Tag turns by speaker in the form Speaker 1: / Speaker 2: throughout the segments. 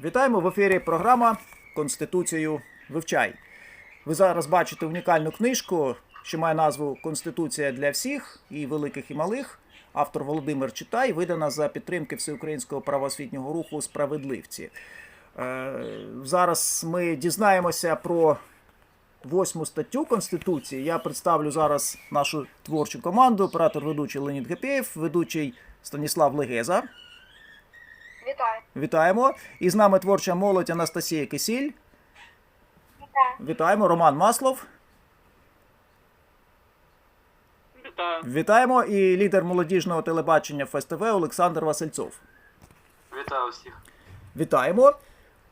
Speaker 1: Вітаємо в ефірі програма Конституцію вивчай. Ви зараз бачите унікальну книжку, що має назву Конституція для всіх і великих і малих. Автор Володимир Читай, видана за підтримки всеукраїнського правоосвітнього руху Справедливці. Е, Зараз ми дізнаємося про восьму статтю Конституції. Я представлю зараз нашу творчу команду. Оператор ведучий Леонід Гапєєв, ведучий Станіслав Легеза.
Speaker 2: Вітаю.
Speaker 1: Вітаємо. І з нами творча молодь Анастасія Кисіль.
Speaker 2: Вітаю.
Speaker 1: Вітаємо. Роман Маслов.
Speaker 3: Вітаю.
Speaker 1: Вітаємо. І лідер молодіжного телебачення ФСТВ Олександр Васильцов.
Speaker 3: Вітаю всіх.
Speaker 1: Вітаємо.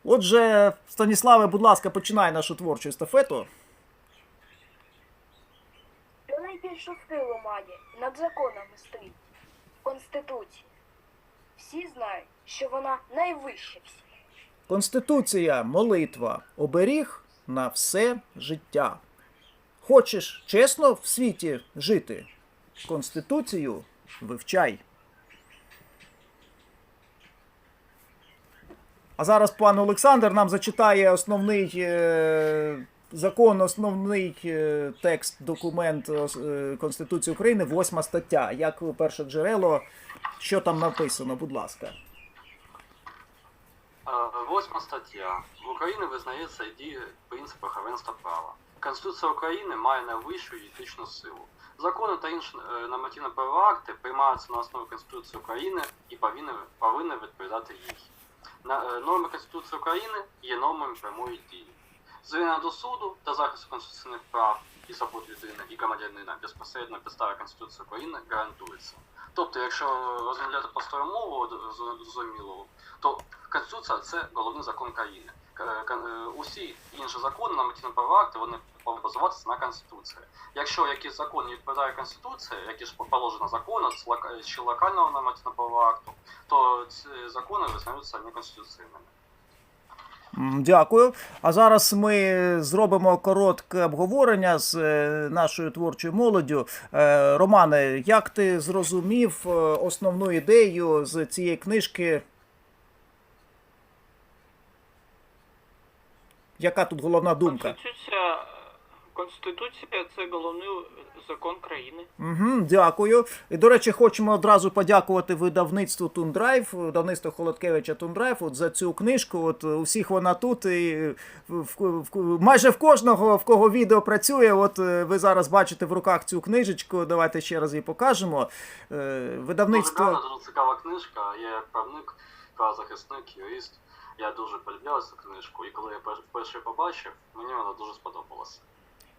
Speaker 1: Отже, Станіславе, будь ласка, починай нашу творчу естафету.
Speaker 2: Найбільшу силу має над законами стоїть Конституція. Всі знають, що вона найвища всіх.
Speaker 1: Конституція, молитва, оберіг на все життя. Хочеш чесно в світі жити? Конституцію вивчай. А зараз пан Олександр нам зачитає основний е, закон, основний е, текст, документ е, Конституції України, восьма стаття. Як перше джерело, що там написано, будь ласка.
Speaker 3: Е, Восьма стаття. В Україні визнається і діє принцип права. Конституція України має найвищу юридичну силу. Закони та інші е, нормативно-правові акти приймаються на основі Конституції України і повинні, повинні відповідати е, норми Конституції України є нормами прямої дії. Звільнення до суду та захисту конституційних прав і свобод людини і громадянина безпосередньо підстави Конституції України гарантується. Тобто, якщо розмовляти простою мовою з- зрозуміло, то Конституція це головний закон країни. Усі інші закони, нормативні правові акти, вони повинні базуватися на Конституції. Якщо якийсь закон не відповідає Конституції, які ж положено закону чи локального нормативного правового акту, то ці закони визнаються неконституційними.
Speaker 1: Дякую. А зараз ми зробимо коротке обговорення з е, нашою творчою молоддю. Е, Романе, як ти зрозумів е, основну ідею з цієї книжки? Яка тут головна думка?
Speaker 4: Конституція, Конституція це головний закон країни.
Speaker 1: Угу, дякую. І до речі, хочемо одразу подякувати видавництву Тундрайв, видавництву Холодкевича Тундрайв от за цю книжку. От у всіх вона тут, і в, в, в- майже в кожного, в кого відео працює. От е, ви зараз бачите в руках цю книжечку. Давайте ще раз її покажемо. Е,
Speaker 3: Дуже
Speaker 1: Видавництво.
Speaker 3: гарна, дуже цікава книжка. Я як правник, правозахисник, юрист. Я дуже полюбляю цю книжку, і коли я пер- вперше побачив, мені вона дуже сподобалася.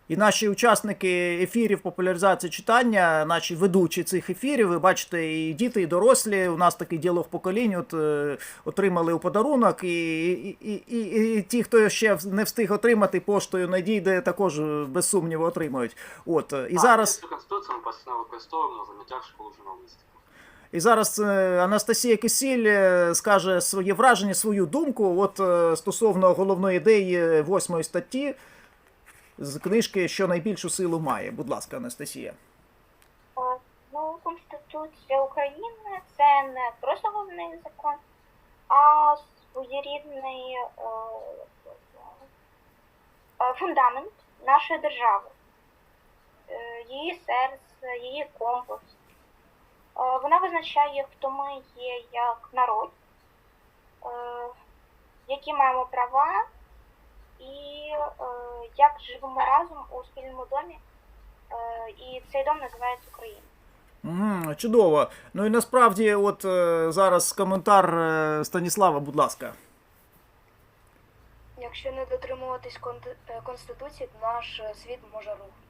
Speaker 1: І наші учасники ефірів популяризації читання, наші ведучі цих ефірів, ви бачите, і діти, і дорослі. У нас такий діалог поколінь от, е, отримали у подарунок, і, і, і, і, і ті, хто ще не встиг отримати поштою надійде, також е, без сумніву отримають. От е, і
Speaker 3: А,
Speaker 1: зараз.
Speaker 3: Ми постійно використовуємо на заняттях школи журналістики.
Speaker 1: І зараз Анастасія Кисіль скаже своє враження, свою думку от стосовно головної ідеї восьмої статті з книжки, що найбільшу силу має. Будь ласка, Анастасія.
Speaker 2: Е, Ну, Конституція України це не просто головний закон, а своєрідний е, е, фундамент нашої держави, її серце, її компас. Вона визначає, хто ми є як народ, які маємо права і е, як живемо разом у спільному домі. Е, І цей дом називається Україна.
Speaker 1: Угу, чудово. Ну і насправді, от е, зараз коментар Станіслава, будь ласка.
Speaker 2: Якщо не дотримуватись конституції, то наш світ може рухнути.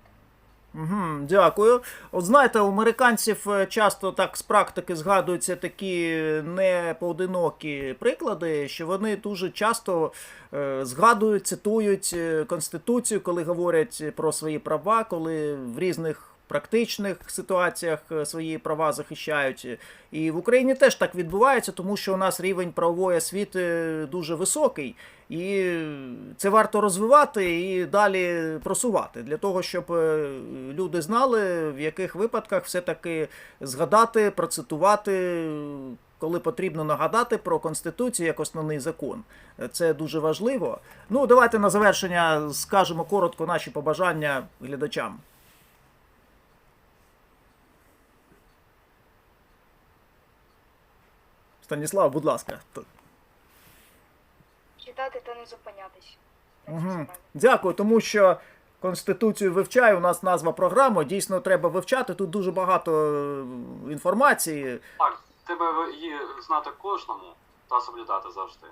Speaker 1: Угу, дякую. От знаєте, у американців е, часто так з практики згадуються такі непоодинокі приклади, що вони дуже часто е, згадують, цитують е, Конституцію, коли говорять про свої права, коли в різних практичних ситуаціях е, свої права захищають. І в Україні теж так відбувається, тому що у нас рівень правової освіти дуже високий. І це варто розвивати і далі просувати для того, щоб е, люди знали, в яких випадках все-таки згадати, процитувати коли потрібно нагадати про конституцію як основний закон. Це дуже важливо. Ну, давайте на завершення скажемо коротко наші побажання глядачам. Станіслав, будь ласка.
Speaker 5: Читати та не зупинятись.
Speaker 1: Угу. Дякую, тому що Конституцію вивчаю. У нас назва програми. Дійсно, треба вивчати. Тут дуже багато е, інформації.
Speaker 3: Так, треба її знати кожному та соблюдати завжди.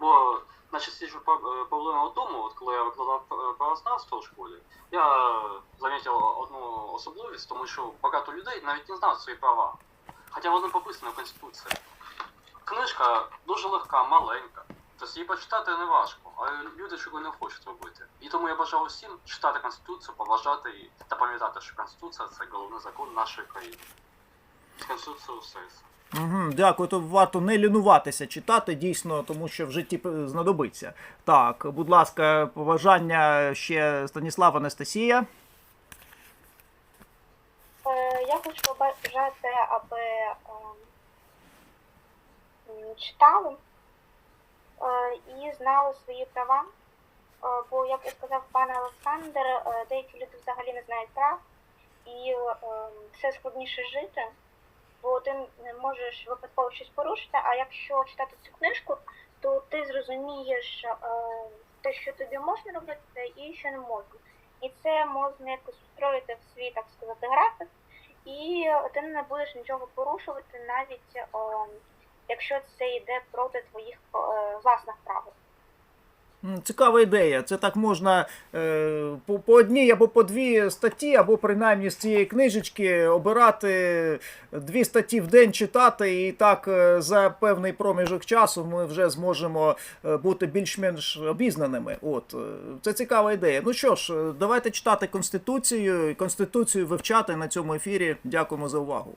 Speaker 3: Бо найчастіше про- проблема в тому, от коли я викладав е, правознавство в школі, я замітив одну особливість, тому що багато людей навіть не знають свої права. Хоча вони прописані в Конституції. Книжка дуже легка, маленька. Тобто її почитати не важко, але люди чого не хочуть робити. І тому я бажаю всім читати Конституцію, поважати її та пам'ятати, що Конституція це головний закон нашої країни. З Конституцією все.
Speaker 1: Угу, дякую. То варто не лінуватися читати дійсно, тому що в житті знадобиться. Так, будь ласка, побажання ще Станіслав Анастасія.
Speaker 2: Е, Я хочу побажати, аби ем, читали е, і знали свої права. Е, Бо, як і сказав пан Олександр, е, деякі люди взагалі не знають прав, і все складніше жити, бо ти можеш випадково щось порушити, а якщо читати цю книжку, то ти зрозумієш те, що тобі можна робити і що не можна. І це можна якось встроїти в свій, так сказати, графік, і ти не будеш нічого порушувати, навіть якщо це йде проти твоїх е, власних правил.
Speaker 1: Цікава ідея. Це так можна е, по, по одній або по дві статті, або принаймні з цієї книжечки обирати дві статті в день читати, і так е, за певний проміжок часу ми вже зможемо е, бути більш-менш обізнаними. От це цікава ідея. Ну що ж, давайте читати конституцію, і конституцію вивчати на цьому ефірі. Дякуємо за увагу.